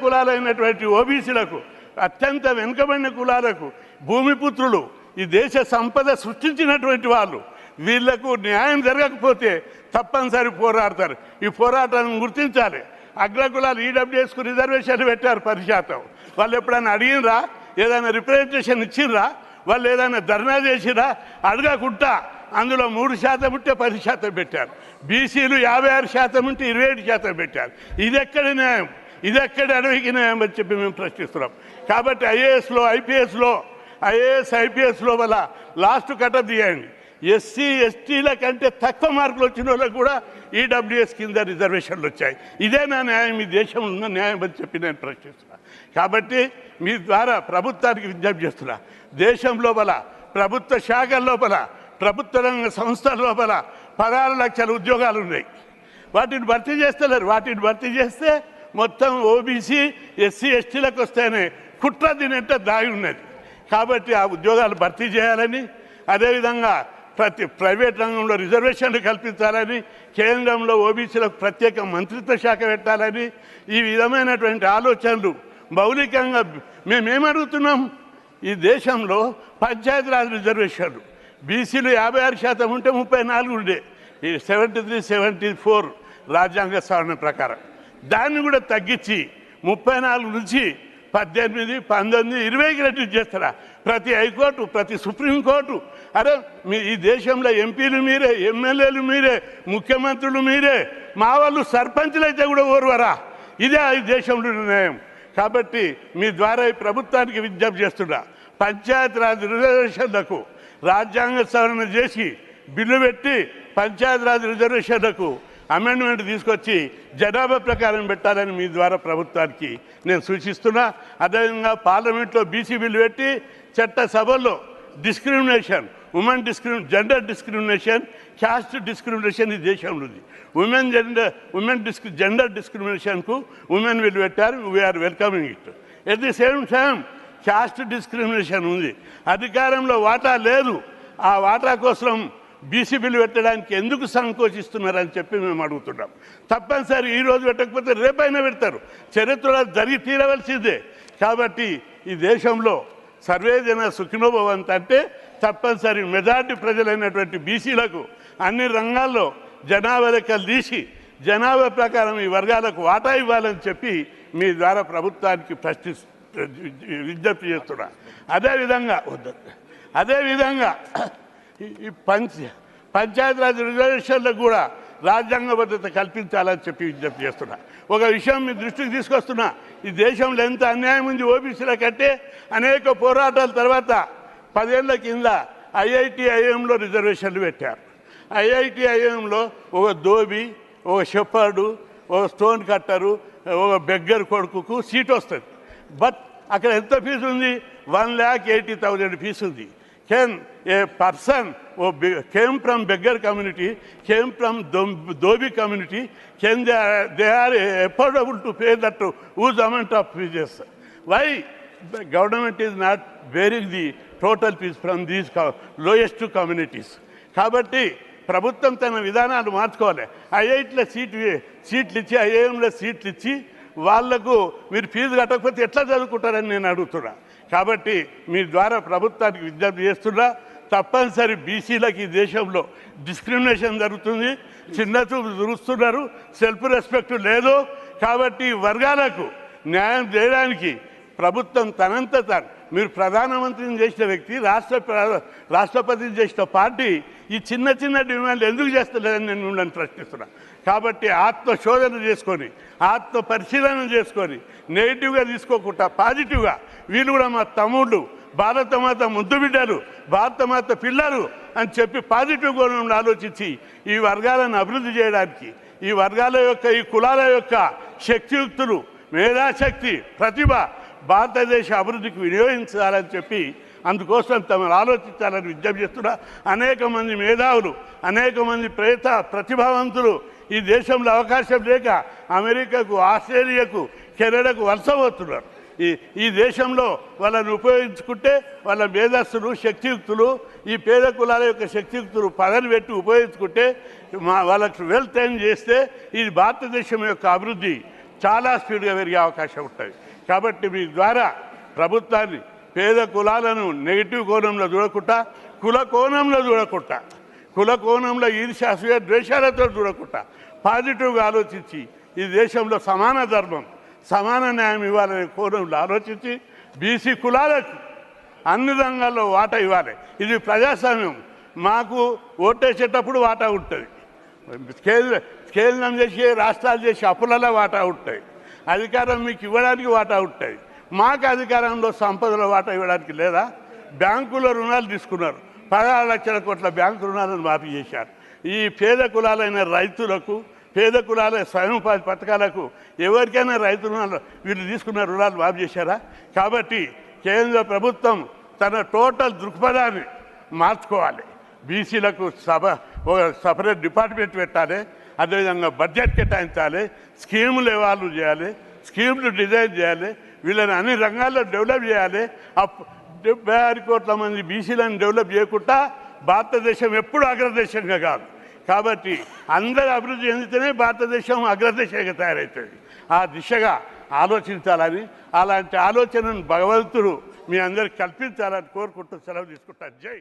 కులాలైనటువంటి ఓబీసీలకు అత్యంత వెనుకబడిన కులాలకు భూమిపుత్రులు ఈ దేశ సంపద సృష్టించినటువంటి వాళ్ళు వీళ్ళకు న్యాయం జరగకపోతే తప్పనిసరి పోరాడతారు. ఈ పోరాటాన్ని గుర్తించాలి. అగ్రకులాలు ఈడబ్ల్యూఎస్కు రిజర్వేషన్లు పెట్టారు పది శాతం వాళ్ళు ఎప్పుడైనా అడిగినరా? ఏదైనా రిప్రజెంటేషన్ ఇచ్చిండ్రా వాళ్ళు ఏదైనా ధర్నా చేసిరా? అడగకుండా అందులో మూడు శాతం ఉంటే పది శాతం పెట్టారు. బీసీలు యాభై ఆరు శాతం ఉంటే ఇరవై ఏడు శాతం పెట్టారు. ఇది ఎక్కడ న్యాయం? ఇది ఎక్కడ అడవికి న్యాయం అని చెప్పి మేము ప్రశ్నిస్తున్నాం. కాబట్టి ఐఏఎస్లో ఐపీఎస్లో ఐఏఎస్ ఐపీఎస్లో వల్ల లాస్ట్ కటప్ తీయండి. ఎస్సీ ఎస్టీల కంటే తక్కువ మార్కులు వచ్చిన వాళ్ళకు కూడా ఈడబ్ల్యూఎస్ కింద రిజర్వేషన్లు వచ్చాయి. ఇదే నా న్యాయం ఈ దేశంలో ఉన్న న్యాయం అని చెప్పి నేను ప్రశ్నిస్తున్నా. కాబట్టి మీ ద్వారా ప్రభుత్వానికి విజ్ఞప్తి చేస్తున్నా. దేశం లోపల ప్రభుత్వ శాఖల లోపల ప్రభుత్వ రంగ సంస్థల లోపల పదహారు లక్షల ఉద్యోగాలు ఉన్నాయి. వాటిని భర్తీ చేస్తలేరు. వాటిని భర్తీ చేస్తే మొత్తం ఓబీసీ ఎస్సీ ఎస్టీలకు వస్తేనే కుట్ర తినేట దాగి ఉన్నది కాబట్టి ఆ ఉద్యోగాలు భర్తీ చేయాలని అదేవిధంగా ప్రతి ప్రైవేట్ రంగంలో రిజర్వేషన్లు కల్పించాలని కేంద్రంలో ఓబీసీలకు ప్రత్యేక మంత్రిత్వ శాఖ పెట్టాలని ఈ విధమైనటువంటి ఆలోచనలు మౌలికంగా మేమేమడుగుతున్నాం? ఈ దేశంలో పంచాయతీరాజ్ రిజర్వేషన్లు. బీసీలు యాభై ఆరు శాతం ఉంటే ముప్పై నాలుగు ఉండే. ఈ సెవెంటీ త్రీ సెవెంటీ ఫోర్ రాజ్యాంగ సవరణ ప్రకారం. దాన్ని కూడా తగ్గించి ముప్పై నాలుగు నుంచి పద్దెనిమిది పంతొమ్మిది ఇరవైకి రెడ్యూస్ చేస్తారా? ప్రతి హైకోర్టు ప్రతి సుప్రీంకోర్టు అరే మీ ఈ దేశంలో ఎంపీలు మీరే ఎమ్మెల్యేలు మీరే ముఖ్యమంత్రులు మీరే మా వాళ్ళు సర్పంచులు అయితే కూడా ఓర్వరా? ఇదే ఈ దేశంలో నిర్ణయం కాబట్టి మీ ద్వారా ఈ ప్రభుత్వానికి విజ్ఞప్తి చేస్తున్నా. పంచాయతీరాజ్ రిజర్వేషన్లకు రాజ్యాంగ సవరణ చేసి బిల్లు పెట్టి పంచాయతీరాజ్ రిజర్వేషన్లకు అమెండ్మెంట్ తీసుకొచ్చి జనాభా ప్రకారం పెట్టాలని మీ ద్వారా ప్రభుత్వానికి నేను సూచిస్తున్నా. అదేవిధంగా పార్లమెంట్లో బీసీ బిల్లు పెట్టి చట్టసభలో discrimination women discrimi gender discrimination caste discrimination ఈ దేశంలో ఉంది. Women gender women disc gender డిస్క్రిమినేషన్కు women bill పెట్టారు. We are welcoming it at the same time caste discrimination ఉంది. అధికారంలో వాటా లేదు. ఆ వాటా కోసం బీసీ బిల్లు పెట్టడానికి ఎందుకు సంకోచిస్తున్నారని చెప్పి మేము అడుగుతున్నాం. తప్పనిసరి ఈ రోజు పెట్టకపోతే రేపైనా పెడతారు. చరిత్రలో జరిగి తీరవలసిందే. కాబట్టి ఈ దేశంలో సర్వేజన సుఖినోభవంత్ అంటే తప్పనిసరి మెజార్టీ ప్రజలైనటువంటి బీసీలకు అన్ని రంగాల్లో జనాభా లెక్కలు తీసి జనాభా ప్రకారం ఈ వర్గాలకు వాటా ఇవ్వాలని చెప్పి మీ ద్వారా ప్రభుత్వానికి ప్రశ్ని విజ్ఞప్తి చేస్తున్నా. అదేవిధంగా వద్దు. అదేవిధంగా ఈ- పంచ పంచాయతీరాజ్ రిజర్వేషన్లకు కూడా రాజ్యాంగ భద్రత కల్పించాలని చెప్పి విజ్ఞప్తి చేస్తున్నా. ఒక విషయం మీ దృష్టికి తీసుకొస్తున్నా. ఈ దేశంలో ఎంత అన్యాయం ఉంది ఓబీసీల కంటే అనేక పోరాటాల తర్వాత పదేళ్ళ కింద ఐఐటి ఐఎంలో రిజర్వేషన్లు పెట్టారు. ఐఐటి ఐఎంలో ఒక దోబి ఒక షెఫర్డు ఒక స్టోన్ కట్టరు ఒక బెగ్గర్ కొడుకుకు సీట్ వస్తుంది. బట్ అక్కడ ఎంత ఫీజు ఉంది? One lakh eighty thousand fee ఉంది. Can a person or be came from beggar community came from Dhobi community can they they are affordable to pay that huge amount of fees why government is not bearing the total fee from these lowest communities కాబట్టి ప్రభుత్వం తన విధానాలు మార్చుకోవాలి. ఐఐటీలో seat సీట్లు ఇచ్చి ఐఐఎంలో సీట్లు ఇచ్చి వాళ్ళకు మీరు ఫీజు కట్టకపోతే ఎట్లా చదువుకుంటారని నేను అడుగుతున్నా. కాబట్టి మీ ద్వారా ప్రభుత్వానికి విజ్ఞప్తి చేస్తున్నా తప్పనిసరి బీసీలకు ఈ దేశంలో డిస్క్రిమినేషన్ జరుగుతుంది. చిన్న చూపు చూస్తున్నారు సెల్ఫ్ రెస్పెక్ట్ లేదు. కాబట్టి వర్గాలకు న్యాయం చేయడానికి ప్రభుత్వం తనంత తాను మీరు ప్రధానమంత్రిని చేసిన వ్యక్తి రాష్ట్ర ప్ర- రాష్ట్రపతిని చేసిన పార్టీ ఈ చిన్న చిన్న డిమాండ్లు ఎందుకు చేస్తలేదని నేను మిమ్మల్ని ప్రశ్నిస్తున్నా. కాబట్టి ఆత్మశోధన చేసుకొని ఆత్మ పరిశీలన చేసుకొని నెగిటివ్గా తీసుకోకుండా పాజిటివ్గా వీళ్ళు కూడా మా తమ్ముళ్ళు భారతమాత ముద్దు బిడ్డలు భారతమాత పిల్లలు అని చెప్పి పాజిటివ్ కోణంలో ఆలోచించి ఈ వర్గాలను అభివృద్ధి చేయడానికి ఈ వర్గాల యొక్క ఈ కులాల యొక్క శక్తియుక్తులు మేధాశక్తి ప్రతిభ భారతదేశ అభివృద్ధికి వినియోగించాలని చెప్పి అందుకోసం తమను ఆలోచించాలని విజ్ఞప్తి చేస్తున్నా. అనేక మంది మేధావులు అనేక మంది ప్రేత ప్రతిభావంతులు ఈ దేశంలో అవకాశం లేక అమెరికాకు ఆస్ట్రేలియాకు కెనడాకు వలస పోతున్నారు. ఈ ఈ దేశంలో వాళ్ళని ఉపయోగించుకుంటే వాళ్ళ మేధస్సులు శక్తియుక్తులు ఈ పేద కులాల యొక్క శక్తియుక్తులు పదవి పెట్టి ఉపయోగించుకుంటే మా వాళ్ళకి వెల్త్ టైం చేస్తే ఇది భారతదేశం యొక్క అభివృద్ధి చాలా స్పీడ్గా పెరిగే అవకాశం ఉంటుంది. కాబట్టి మీ ద్వారా ప్రభుత్వాన్ని పేద కులాలను నెగిటివ్ కోణంలో చూడకుండా కుల కోణంలో చూడకుండా కుల కోణంలో ఈర్ష్యాసూయ ద్వేషాలతో చూడకుండా పాజిటివ్గా ఆలోచించి ఈ దేశంలో సమాన ధర్మం సమాన న్యాయం ఇవ్వాలనే కోణంలో ఆలోచించి బీసీ కులాలకు అన్ని రంగాల్లో వాటా ఇవ్వాలి. ఇది ప్రజాస్వామ్యం. మాకు ఓటేసేటప్పుడు వాటా ఉంటుంది. స్కేల్ స్కేలనం చేసి రాష్ట్రాలు చేసి అప్పులలో వాటా ఉంటాయి. అధికారం మీకు ఇవ్వడానికి వాటా ఉంటుంది మాకు అధికారంలో సంపదల వాటా ఇవ్వడానికి లేదా? బ్యాంకులో రుణాలు తీసుకున్నారు. పదహారు లక్షల కోట్ల బ్యాంకు రుణాలను మాఫీ చేశారు. ఈ పేద కులాలైన రైతులకు పేద కులాల స్వయం ఉపాధి పథకాలకు ఎవరికైనా రైతు రుణాలు వీళ్ళు తీసుకున్న రుణాలు మాఫీ చేశారా? కాబట్టి కేంద్ర ప్రభుత్వం తన టోటల్ దృక్పథాన్ని మార్చుకోవాలి. బీసీలకు సభ ఒక సపరేట్ డిపార్ట్మెంట్ పెట్టాలి. అదేవిధంగా బడ్జెట్ కేటాయించాలి స్కీములు ఎవాల్వ్ చేయాలి స్కీములు డిజైన్ చేయాలి వీళ్ళని అన్ని రంగాల్లో డెవలప్ చేయాలి. ఆ డెబ్బై ఆరు కోట్ల మంది బీసీలను డెవలప్ చేయకుండా భారతదేశం ఎప్పుడు అగ్రదేశంగా కాదు. కాబట్టి అందరూ అభివృద్ధి చెందితేనే భారతదేశం అగ్రదేశంగా తయారవుతుంది ఆ దిశగా ఆలోచించాలని అలాంటి ఆలోచనను భగవంతుడు మీ అందరికి కల్పించాలని కోరుకుంటూ సెలవు తీసుకుంటాను. జై